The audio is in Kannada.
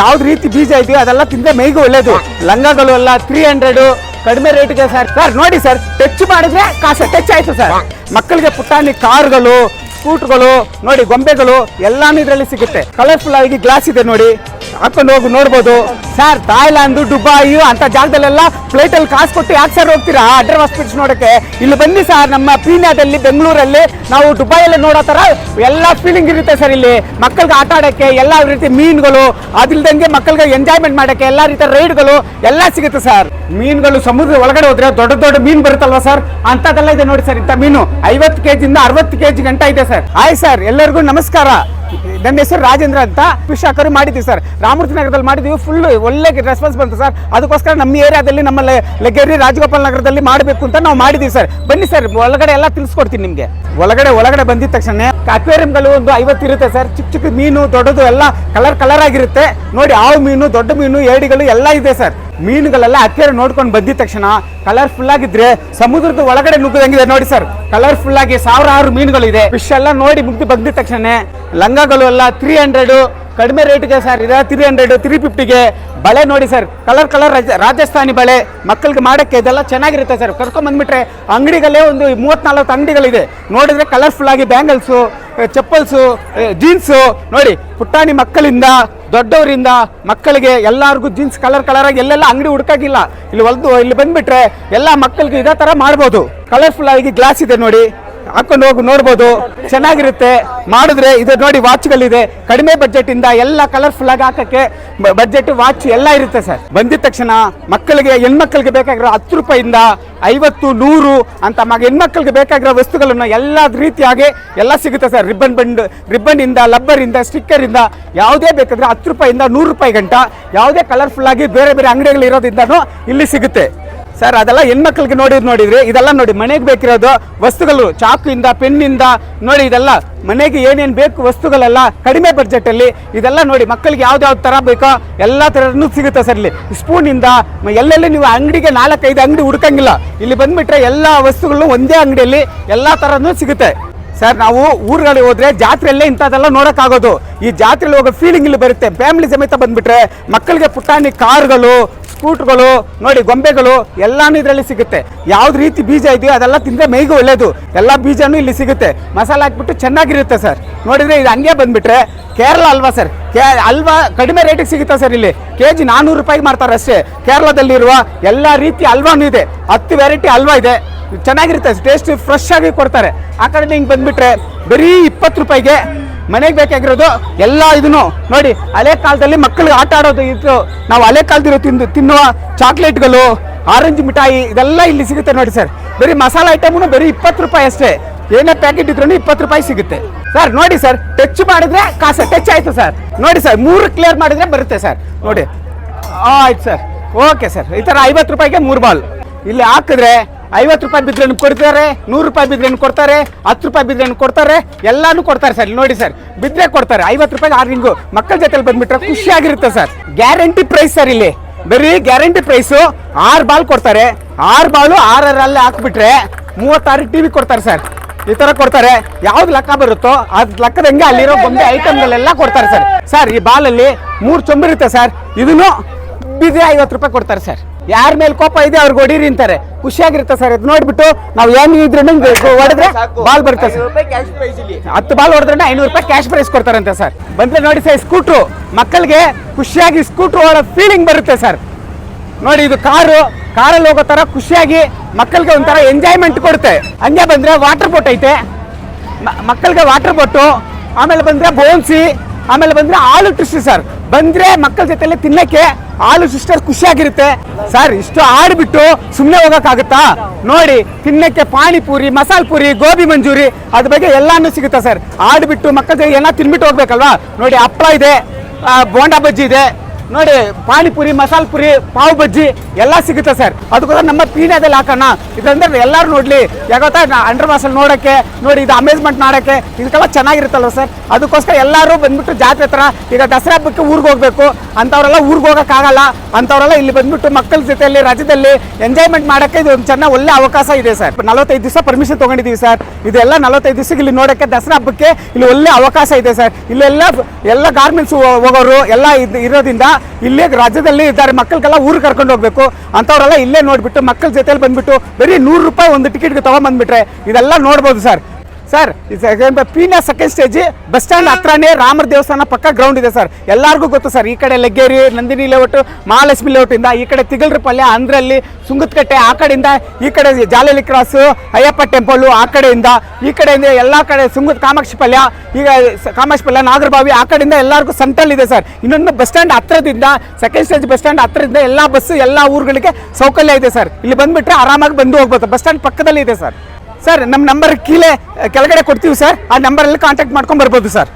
ಯಾವ್ದು ರೀತಿ ಬೀಜ ಇದೆಯೋ ಅದೆಲ್ಲ ತಿಂದ್ರೆ ಮೈಗೂ ಒಳ್ಳೇದು. ಲಂಗಗಳು ಎಲ್ಲ ತ್ರೀ ಹಂಡ್ರೆಡ್ ಕಡಿಮೆ ರೇಟ್ಗೆ ಸರ್ ಸರ್ ನೋಡಿ ಸರ್ ಟಚ್ ಮಾಡಿದ್ರೆ ಕಾಸು ಟಚ್ ಆಯ್ತು ಸರ್ ಮಕ್ಕಳಿಗೆ ಪುಟಾಣಿ ಕಾರ್ಗಳು ಸ್ಕೂಟ್ಗಳು ನೋಡಿ ಗೊಂಬೆಗಳು, ಎಲ್ಲಾನು ಇದರಲ್ಲಿ ಸಿಗುತ್ತೆ. ಕಲರ್ಫುಲ್ ಆಗಿ ಗ್ಲಾಸ್ ಇದೆ ನೋಡಿ. ಹಾಕೊಂಡು ಹೋಗಿ, ನೋಡ್ಬೋದು. ಸರ್ ಥಾಯ್ಲ್ಯಾಂಡ್ ದುಬಾಯು ಅಂತ ಜಾಗದಲ್ಲೆಲ್ಲ ಫ್ಲೈಟಲ್ಲಿ ಕಾಸು ಕೊಟ್ಟು ಯಾಕೆ ಸರ್ ಹೋಗ್ತೀರಾ? ಅಡ್ರ ಹಾಸ್ಪಿಟಲ್ಸ್ ನೋಡಕ್ಕೆ. ಇಲ್ಲಿ ಬನ್ನಿ ಸರ್ ನಮ್ಮ ಪೀನಾದಲ್ಲಿ ಬೆಂಗಳೂರಲ್ಲಿ. ನಾವು ದುಬೈಯಲ್ಲಿ ನೋಡೋ ಥರ ಎಲ್ಲ ಫೀಲಿಂಗ್ ಇರುತ್ತೆ ಸರ್ ಇಲ್ಲಿ. ಮಕ್ಕಳಿಗೆ ಆಟ ಆಡೋಕ್ಕೆ ಎಲ್ಲ ರೀತಿ ಮೀನುಗಳು, ಅದಿಲ್ದಂಗೆ ಮಕ್ಕಳಿಗೆ ಎಂಜಾಯ್ಮೆಂಟ್ ಮಾಡಕ್ಕೆ ಎಲ್ಲ ರೀತಿಯ ರೈಡ್ಗಳು ಎಲ್ಲ ಸಿಗುತ್ತೆ ಸರ್ ಮೀನುಗಳು ಸಮುದ್ರ ಒಳಗಡೆ ಹೋದ್ರೆ ದೊಡ್ಡ ದೊಡ್ಡ ಮೀನು ಬರುತ್ತಲ್ವಾ ಸರ್ ಅಂತದೆಲ್ಲ ಇದೆ ನೋಡಿ ಸರ್ ಇಂಥ ಮೀನು. ಐವತ್ತು ಕೆಜಿಯಿಂದ ಅರವತ್ತು ಕೆಜಿ ಗಂಟ ಇದೆ ಸರ್ ಹಾಯ್ ಸರ್ ಎಲ್ಲರಿಗೂ ನಮಸ್ಕಾರ. ನನ್ನ ಹೆಸರು ರಾಜೇಂದ್ರ ಅಂತ ಫಿಶ್ ಮಾಡಿದ್ದೀವಿ ಸರ್. ರಾಮೂರ್ತಿ ನಗರದಲ್ಲಿ ಮಾಡಿದ್ವಿ ಫುಲ್ ಒಳ್ಳೆ ರೆಸ್ಪಾನ್ಸ್ ಬಂತು ಸರ್. ಅದಕ್ಕೋಸ್ಕರ ನಮ್ಮ ಏರಿಯಾದಲ್ಲಿ, ನಮ್ಮ ಲಗ್ಗೇರಿ ರಾಜಗೋಪಾಲ್ ನಗರದಲ್ಲಿ ಮಾಡಬೇಕು ಅಂತ ನಾವು ಮಾಡಿದ್ದೀವಿ ಸರ್. ಬನ್ನಿ ಸರ್, ಒಳಗಡೆ ಎಲ್ಲ ತಿಳಿಸ್ಕೊಡ್ತೀನಿ ನಿಮಗೆ. ಒಳಗಡೆ ಒಳಗಡೆ ಬಂದಿದ ತಕ್ಷಣ ಅಕ್ವೇರಿಯಂಗಳು ಒಂದು ಐವತ್ತು ಇರುತ್ತೆ ಸರ್. ಚಿಕ್ಕ ಚಿಕ್ಕ ಮೀನು, ದೊಡ್ಡದು ಎಲ್ಲ ಕಲರ್ ಕಲರ್ ಆಗಿರುತ್ತೆ. ನೋಡಿ ಹಾವು ಮೀನು, ದೊಡ್ಡ ಮೀನು, ಏಡಿಗಳು ಎಲ್ಲ ಇದೆ ಸರ್. ಮೀನುಗಳೆಲ್ಲ ಹತ್ತಿರ ನೋಡ್ಕೊಂಡು ಬಂದಿದ ತಕ್ಷಣ ಕಲರ್ಫುಲ್ ಆಗಿದ್ರೆ ಸಮುದ್ರದ ಒಳಗಡೆ ನುಗ್ಗದಂಗಿದೆ ನೋಡಿ ಸರ್ ಕಲರ್ಫುಲ್ ಆಗಿ ಸಾವಿರಾರು ಮೀನುಗಳಿದೆ. ಫಿಶ್ ಎಲ್ಲ ನೋಡಿ ಮುಗ್ದು ಬಂದಿದ ತಕ್ಷಣ ಲಂಗಗಳು ಎಲ್ಲ ತ್ರೀ ಹಂಡ್ರೆಡ್ ಕಡಿಮೆ ರೇಟ್ಗೆ ಸರ್ ಇದೆ. ತ್ರೀ ಹಂಡ್ರೆಡ್ ತ್ರೀ ಫಿಫ್ಟಿಗೆ ಬಳೆ ನೋಡಿ ಸರ್ ಕಲರ್ ಕಲರ್ ರಾಜಸ್ಥಾನಿ ಬಳೆ ಮಕ್ಕಳಿಗೆ ಮಾಡಕ್ಕೆ ಇದೆಲ್ಲ ಚೆನ್ನಾಗಿರುತ್ತೆ ಸರ್ ಕರ್ಕೊಂಡ್ ಬಂದ್ಬಿಟ್ರೆ ಅಂಗಡಿಗಳೇ ಒಂದು ಮೂವತ್ನಾಲ್ಕು ಅಂಗಡಿಗಳಿದೆ. ನೋಡಿದ್ರೆ ಕಲರ್ಫುಲ್ ಆಗಿ ಬ್ಯಾಂಗಲ್ಸು ಚಪ್ಪಲ್ಸು ಜೀನ್ಸು ನೋಡಿ ಪುಟ್ಟಾಣಿ ಮಕ್ಕಳಿಂದ ದೊಡ್ಡವರಿಂದ ಮಕ್ಕಳಿಗೆ ಎಲ್ಲರಿಗೂ ಜೀನ್ಸ್ ಕಲರ್ ಕಲರಾಗಿ ಎಲ್ಲೆಲ್ಲ ಅಂಗಡಿ ಹುಡುಕಾಗಿಲ್ಲ. ಇಲ್ಲಿ ಹೊಲ್ದು, ಇಲ್ಲಿ ಬಂದ್ಬಿಟ್ರೆ ಎಲ್ಲ ಮಕ್ಕಳಿಗೆ ಇದೇ ತರ ಮಾಡ್ಬೋದು. ಕಲರ್ಫುಲ್ ಆಗಿ ಗ್ಲಾಸ್ ಇದೆ ನೋಡಿ. ಹಾಕೊಂಡು ಹೋಗಿ, ನೋಡ್ಬೋದು. ಚೆನ್ನಾಗಿರುತ್ತೆ. ಮಾಡಿದ್ರೆ ಇದು ನೋಡಿ ವಾಚ್ಗಳಿದೆ. ಕಡಿಮೆ ಬಜೆಟ್ ಇಂದ ಎಲ್ಲ ಕಲರ್ಫುಲ್ ಆಗಿ ಹಾಕಕ್ಕೆ ಬಜೆಟ್ ವಾಚ್ ಎಲ್ಲ ಇರುತ್ತೆ ಸರ್. ಬಂದಿದ ತಕ್ಷಣ ಮಕ್ಕಳಿಗೆ, ಹೆಣ್ಮಕ್ಳಿಗೆ ಬೇಕಾಗಿರೋ ಹತ್ತು ರೂಪಾಯಿಂದ ಐವತ್ತು, ನೂರು ಅಂತ ಮಗ ಹೆಣ್ಮಕ್ಳಿಗೆ ಬೇಕಾಗಿರೋ ವಸ್ತುಗಳನ್ನು ಎಲ್ಲ ರೀತಿಯಾಗಿ ಎಲ್ಲ ಸಿಗುತ್ತೆ ಸರ್. ರಿಬ್ಬನ್ ಬಂಡ್ ರಿಬ್ಬನ್ ಇಂದ ಲಬ್ಬರ್ ಇಂದ ಸ್ಟಿಕ್ಕರ್ ಇಂದ ಯಾವುದೇ ಬೇಕಾದ್ರೆ ಹತ್ತು ರೂಪಾಯಿಂದ ನೂರು ರೂಪಾಯಿ ಗಂಟ ಯಾವುದೇ ಕಲರ್ಫುಲ್ ಆಗಿ ಬೇರೆ ಬೇರೆ ಅಂಗಡಿಗಳು ಇರೋದ್ರಿಂದನೂ ಇಲ್ಲಿ ಸಿಗುತ್ತೆ. ಸರ್ ಅದೆಲ್ಲ ಹೆಣ್ಮಕ್ಳಿಗೆ ನೋಡಿದ್ ನೋಡಿದ್ರಿ? ಇದೆಲ್ಲ ನೋಡಿ, ಮನೆಗೆ ಬೇಕಿರೋದು ವಸ್ತುಗಳು ಚಾಕಿಂದ ಪೆನ್ನಿಂದ, ನೋಡಿ ಇದೆಲ್ಲ. ಮನೆಗೆ ಏನೇನು ಬೇಕು ವಸ್ತುಗಳೆಲ್ಲ ಕಡಿಮೆ ಬಡ್ಜೆಟಲ್ಲಿ ಇದೆಲ್ಲ ನೋಡಿ, ಮಕ್ಕಳಿಗೆ ಯಾವ್ದು ಥರ ಬೇಕೋ ಎಲ್ಲ ಥರನೂ ಸಿಗುತ್ತೆ ಸರ್ ಇಲ್ಲಿ. ಸ್ಪೂನಿಂದ ಎಲ್ಲೆಲ್ಲಿ ನೀವು ಅಂಗಡಿಗೆ ನಾಲ್ಕೈದು ಅಂಗಡಿ ಹುಡ್ಕಂಗಿಲ್ಲ. ಇಲ್ಲಿ ಬಂದ್ಬಿಟ್ರೆ ಎಲ್ಲ ವಸ್ತುಗಳು ಒಂದೇ ಅಂಗಡಿಯಲ್ಲಿ ಎಲ್ಲ ಥರನೂ ಸಿಗುತ್ತೆ. ಸರ್ ನಾವು ಊರುಗಳಿಗೆ ಹೋದ್ರೆ ಜಾತ್ರೆಯಲ್ಲೇ ಇಂಥದ್ದೆಲ್ಲ ನೋಡೋಕ್ಕಾಗೋದು. ಈ ಜಾತ್ರೆಯಲ್ಲಿ ಹೋಗೋ ಫೀಲಿಂಗ್ ಇಲ್ಲಿ ಬರುತ್ತೆ. ಫ್ಯಾಮಿಲಿ ಸಮೇತ ಬಂದ್ಬಿಟ್ರೆ ಮಕ್ಕಳಿಗೆ ಪುಟಾಣಿ, ಕಾರ್ಗಳು ಸ್ಕೂಟ್ಗಳು ನೋಡಿ ಗೊಂಬೆಗಳು ಎಲ್ಲಾನು ಇದರಲ್ಲಿ ಸಿಗುತ್ತೆ. ಯಾವ್ದು ರೀತಿ ಬೀಜ ಇದೆಯೋ ಅದೆಲ್ಲ ತಿಂದರೆ ಮೈಗೆ ಒಳ್ಳೆಯದು ಎಲ್ಲ ಬೀಜನೂ ಇಲ್ಲಿ ಸಿಗುತ್ತೆ. ಮಸಾಲೆ ಹಾಕ್ಬಿಟ್ಟು ಚೆನ್ನಾಗಿರುತ್ತೆ ಸರ್. ನೋಡಿದರೆ ಇದು ಹಂಗೆ ಬಂದುಬಿಟ್ರೆ ಕೇರಳ ಅಲ್ವಾ ಸರ್? ಕೇ ಅಲ್ವಾ ಕಡಿಮೆ ರೇಟಿಗೆ ಸಿಗುತ್ತೆ ಸರ್ ಇಲ್ಲಿ? ಕೆ ಜಿ ನಾನ್ನೂರು ರೂಪಾಯಿಗೆ ಮಾಡ್ತಾರೆ ಅಷ್ಟೇ. ಕೇರಳದಲ್ಲಿರುವ ಎಲ್ಲ ರೀತಿ ಅಲ್ವಾನೂ ಇದೆ. ಹತ್ತು ವೆರೈಟಿ ಅಲ್ವಾ ಇದೆ. ಚೆನ್ನಾಗಿರುತ್ತೆ. ಟೇಸ್ಟ್ ಫ್ರೆಶ್ ಆಗಿ ಕೊಡ್ತಾರೆ. ಆ ಕಡೆ ಹಿಂಗೆ ಬಂದುಬಿಟ್ರೆ ಬರೀ ಇಪ್ಪತ್ತು ರೂಪಾಯಿಗೆ ಮನೆಗೆ ಬೇಕಾಗಿರೋದು ಎಲ್ಲ ಇದನ್ನು ನೋಡಿ, ಹಳೆ ಕಾಲದಲ್ಲಿ ಮಕ್ಕಳಿಗೆ ಆಟ ಆಡೋದು ಇತ್ತು ನಾವು ಹಳೆ ಕಾಲದಿರೋ ತಿಂದು, ತಿನ್ನುವ ಚಾಕ್ಲೇಟ್ಗಳು, ಆರೆಂಜ್ ಮಿಠಾಯಿ, ಇದೆಲ್ಲ ಇಲ್ಲಿ ಸಿಗುತ್ತೆ ನೋಡಿ ಸರ್. ಬರೀ ಮಸಾಲ ಐಟಮ್ನು ಬರೀ ಇಪ್ಪತ್ತು ರೂಪಾಯಿ ಅಷ್ಟೇ. ಏನೇ ಪ್ಯಾಕೆಟ್ ಇದ್ರೂ ಇಪ್ಪತ್ತು ರೂಪಾಯಿ ಸಿಗುತ್ತೆ. ಸರ್, ನೋಡಿ ಸರ್, ಟಚ್ ಮಾಡಿದ್ರೆ ಕಾಸು, ಟಚ್ ಆಯ್ತು ಸರ್. ನೋಡಿ ಸರ್, ಮೂರು ಕ್ಲಿಯರ್ ಮಾಡಿದ್ರೆ ಬರುತ್ತೆ ಸರ್. ನೋಡಿ. ಆಯ್ತು ಸರ್. ಓಕೆ ಸರ್, ಈ ಥರ ಐವತ್ತು ರೂಪಾಯಿಗೆ ಮೂರು ಬಾಲ್. ಇಲ್ಲಿ ಹಾಕಿದ್ರೆ ಐವತ್ತು ರೂಪಾಯಿ ಬಿದ್ರೇನು ಕೊಡ್ತಾರೆ? ನೂರು ರೂಪಾಯಿ ಬಿದ್ರೇನು ಕೊಡ್ತಾರೆ? ಹತ್ತು ರೂಪಾಯಿ ಬಿದ್ರೇನು ಕೊಡ್ತಾರೆ? ಎಲ್ಲಾನು ಕೊಡ್ತಾರೆ ಸರ್ ನೋಡಿ ಸರ್. ಬಿದ್ರೆ ಕೊಡ್ತಾರೆ, ಐವತ್ತು ರೂಪಾಯಿಗೆ ಆರು ರಿಂಗು ಮಕ್ಕಳ ಜೊತೆಲಿ ಬಂದ್ಬಿಟ್ರೆ ಖುಷಿಯಾಗಿರುತ್ತೆ ಸರ್. ಗ್ಯಾರಂಟಿ ಪ್ರೈಸ್ ಸರ್ ಇಲ್ಲಿ. ಬರೀ ಗ್ಯಾರಂಟಿ ಪ್ರೈಸು ಆರು ಬಾಲ್ ಕೊಡ್ತಾರೆ. ಆರು ಬಾಲು ಆರರಲ್ಲಿ ಹಾಕ್ಬಿಟ್ರೆ ಮೂವತ್ತಾರು ಟಿ ವಿ ಕೊಡ್ತಾರೆ ಸರ್. ಈ ಥರ ಕೊಡ್ತಾರೆ. ಯಾವ್ದು ಲೆಕ್ಕ ಬರುತ್ತೋ ಅದ್ ಲೆಕ್ಕದಂಗೆ ಅಲ್ಲಿರೋ ಗೊಂಬೆ ಐಟಮ್ಗಳೆಲ್ಲ ಕೊಡ್ತಾರೆ ಸರ್. ಸರ್, ಈ ಬಾಲಲ್ಲಿ ಮೂರು ಚೊಂಬಿರುತ್ತೆ ಸರ್. ಇದನ್ನು ಬಿದ್ರೆ ಐವತ್ತು ರೂಪಾಯಿ ಕೊಡ್ತಾರೆ ಸರ್. ಯಾರ ಮೇಲೆ ಕೋಪ ಇದೆ ಅವ್ರಿಗೆ ಹೊಡೀರಿ ಅಂತಾರೆ. ಖುಷಿಯಾಗಿರುತ್ತೆ ಸರ್ ಇದು ನೋಡ್ಬಿಟ್ಟು ನಾವು ಏನು ಇದ್ರೆ ಹೊಡೆದ್ರೆ ಬಾಲ್ ಬರುತ್ತೆ ಸರ್. ಹತ್ತು ಬಾಲ್ ಹೊಡೆದ್ರೆ ಐನೂರು ರೂಪಾಯಿ ಕ್ಯಾಶ್ ಪ್ರೈಸ್ ಕೊಡ್ತಾರಂತೆ ಸರ್. ಬಂದ್ರೆ ನೋಡಿ ಸರ್ ಸ್ಕೂಟ್ರು ಮಕ್ಕಳಿಗೆ ಖುಷಿಯಾಗಿ ಸ್ಕೂಟ್ರು ಓಡೋ ಫೀಲಿಂಗ್ ಬರುತ್ತೆ ಸರ್. ನೋಡಿ ಇದು ಕಾರು ಕಾರಲ್ಲಿ ಹೋಗೋ ತರ ಖುಷಿಯಾಗಿ ಮಕ್ಕಳಿಗೆ ಒಂಥರ ಎಂಜಾಯ್ಮೆಂಟ್ ಕೊಡುತ್ತೆ. ಹಂಗೆ ಬಂದ್ರೆ ವಾಟರ್ ಬೋಟ್ ಐತೆ. ಮಕ್ಕಳಿಗೆ ವಾಟರ್ ಬೋಟು ಆಮೇಲೆ ಬಂದ್ರೆ ಬೋನ್ಸಿ ಆಮೇಲೆ ಬಂದ್ರೆ ಆಲು ಟ್ರಿಸ್ಟಿ ಸರ್. ಬಂದ್ರೆ ಮಕ್ಕಳ ಜೊತೆಲಿ ತಿನ್ನಕ್ಕೆ ಹಾಲು ಸಿಸ್ಟರ್ ಖುಷಿಯಾಗಿರುತ್ತೆ. ಸರ್, ಇಷ್ಟು ಆಡ್ಬಿಟ್ಟು ಸುಮ್ಮನೆ ಹೋಗೋಕ್ಕಾಗುತ್ತಾ? ನೋಡಿ, ತಿನ್ನಕ್ಕೆ ಪಾನಿಪುರಿ, ಮಸಾಲ ಪೂರಿ, ಗೋಬಿ ಮಂಜೂರಿ, ಅದ್ರ ಬಗ್ಗೆ ಎಲ್ಲಾನು ಸಿಗುತ್ತೆ ಸರ್? ಆಡ್ಬಿಟ್ಟು ಮಕ್ಕಳ ಜೊತೆ ಏನೋ ತಿನ್ಬಿಟ್ಟು ಹೋಗ್ಬೇಕಲ್ವಾ? ನೋಡಿ ಹಪ್ಪಳ ಇದೆ ಬೋಂಡಾ ಬಜ್ಜಿ ಇದೆ ನೋಡಿ ಪಾನಿಪುರಿ ಮಸಾಲ ಪುರಿ, ಪಾವ್ ಬಜ್ಜಿ ಎಲ್ಲ ಸಿಗುತ್ತೆ ಸರ್. ಅದಕ್ಕೋಸ್ಕರ ನಮ್ಮ ಪೀಣ್ಯದಲ್ಲಿ ಹಾಕೋಣ. ಇದಂದ್ರೆ ಎಲ್ಲರೂ ನೋಡ್ಲಿ. ಯಾಕಂತ ಅಂಡರ್ ಮಾಸಲ್ ನೋಡೋಕ್ಕೆ, ನೋಡಿ ಇದು ಅಮೇಜ್ಮೆಂಟ್ ಮಾಡೋಕ್ಕೆ, ಇದಕ್ಕೆಲ್ಲ ಚೆನ್ನಾಗಿರುತ್ತಲ್ವ ಸರ್? ಅದಕ್ಕೋಸ್ಕರ ಎಲ್ಲರೂ ಬಂದ್ಬಿಟ್ಟು ಜಾತ್ರೆ ಹತ್ರ, ಈಗ ದಸರಾ ಹಬ್ಬಕ್ಕೆ ಊರಿಗೆ ಹೋಗ್ಬೇಕು. ಅಂಥವರೆಲ್ಲ ಊರಿಗೆ ಹೋಗೋಕ್ಕಾಗಲ್ಲ. ಅಂಥವರೆಲ್ಲ ಇಲ್ಲಿ ಬಂದ್ಬಿಟ್ಟು ಮಕ್ಕಳ ಜೊತೆಯಲ್ಲಿ, ರಜದಲ್ಲಿ ಎಂಜಾಯ್ಮೆಂಟ್ ಮಾಡೋಕ್ಕೆ ಇದು ಒಂದು ಚೆನ್ನಾಗಿ ಒಳ್ಳೆ ಅವಕಾಶ ಇದೆ ಸರ್. ನಲವತ್ತೈದು ದಿವಸ ಪರ್ಮಿಷನ್ ತೊಗೊಂಡಿದ್ದೀವಿ ಸರ್. ಇದೆಲ್ಲ ನಲವತ್ತೈದು ದಿವಸಕ್ಕೆ ಇಲ್ಲಿ ನೋಡೋಕ್ಕೆ ದಸರಾ ಹಬ್ಬಕ್ಕೆ ಇಲ್ಲಿ ಒಳ್ಳೆ ಅವಕಾಶ ಇದೆ ಸರ್. ಇಲ್ಲೆಲ್ಲ, ಎಲ್ಲ ಗಾರ್ಮೆಂಟ್ಸ್ ಹೋಗೋರು, ಎಲ್ಲ ಇದು ಇರೋದ್ರಿಂದ ಇಲ್ಲೇ ರಾಜ್ಯದಲ್ಲಿ ಇದ್ದಾರೆ. ಮಕ್ಕಳಿಗೆಲ್ಲ ಊರು ಕರ್ಕೊಂಡು ಹೋಗ್ಬೇಕು. ಅಂಥವರೆಲ್ಲ ಇಲ್ಲೇ ನೋಡ್ಬಿಟ್ಟು ಮಕ್ಕಳ ಜೊತೆಲಿ ಬಂದ್ಬಿಟ್ಟು ಬರೀ ನೂರು ರೂಪಾಯಿ ಒಂದು ಟಿಕೆಟ್ಗೆ ತೊಗೊಂಬಂದ್ಬಿಟ್ರೆ ಇದೆಲ್ಲ ನೋಡ್ಬೋದು sir. Sir Peenya second stage bus stand ಹತ್ರನೇ ರಾಮರ ದೇವಸ್ಥಾನ ಪಕ್ಕ ಗ್ರೌಂಡ್ ಇದೆ ಸರ್. ಎಲ್ಲರಿಗೂ ಗೊತ್ತು ಸರ್, ಈ ಕಡೆ ಲಗ್ಗೇರಿ ನಂದಿನಿ ಲೇಔಟ್ ಮಹಾಲಕ್ಷ್ಮಿ ಲೇಔಟ್ ಇಂದ ಈ ಕಡೆ ತಿಗಲ್ರ ಪಲ್ಯ ಅಂದ್ರಲ್ಲಿ ಸುಂಗತ್ಕಟ್ಟೆ ಆ ಕಡೆಯಿಂದ ಈ ಕಡೆ ಜಾಲಲಿ ಕ್ರಾಸ್ ಅಯ್ಯಪ್ಪ ಟೆಂಪಲ್ ಆ ಕಡೆಯಿಂದ ಈ ಕಡೆಯಿಂದ ಎಲ್ಲ ಕಡೆ ಸುಂಗತ್ ಕಾಮಾಕ್ಷಿ ಪಲ್ಯ, ಈಗ ಕಾಮಾಕ್ಷಿ ಪಲ್ಯ, ನಾಗರಬಾವಿ ಆ ಕಡೆಯಿಂದ ಎಲ್ಲರಿಗೂ ಸೆಂಟ್ರಲ್ ಇದೆ ಸರ್. ಇನ್ನೊಂದು ಬಸ್ ಸ್ಟ್ಯಾಂಡ್ ಹತ್ರದಿಂದ ಸೆಕೆಂಡ್ ಸ್ಟೇಜ್ ಬಸ್ ಸ್ಟ್ಯಾಂಡ್ ಹತ್ರದಿಂದ ಎಲ್ಲ ಬಸ್ ಎಲ್ಲ ಊರುಗಳಿಗೆ ಸೌಕರ್ಯ ಇದೆ ಸರ್. ಇಲ್ಲಿ ಬಂದ್ಬಿಟ್ರೆ ಆರಾಮಾಗಿ ಬಂದು ಹೋಗ್ಬೋದು. ಬಸ್ ಸ್ಟ್ಯಾಂಡ್ ಪಕ್ಕದಲ್ಲಿ ಇದೆ ಸರ್. ಸರ್ ನಮ್ಮ ನಂಬರ್ ಕೀಲೆ ಕೆಳಗಡೆ ಕೊಡ್ತೀವಿ ಸರ್. ಆ ನಂಬರಲ್ಲಿ ಕಾಂಟ್ಯಾಕ್ಟ್ ಮಾಡ್ಕೊಂಡು ಬರ್ಬೋದು ಸರ್.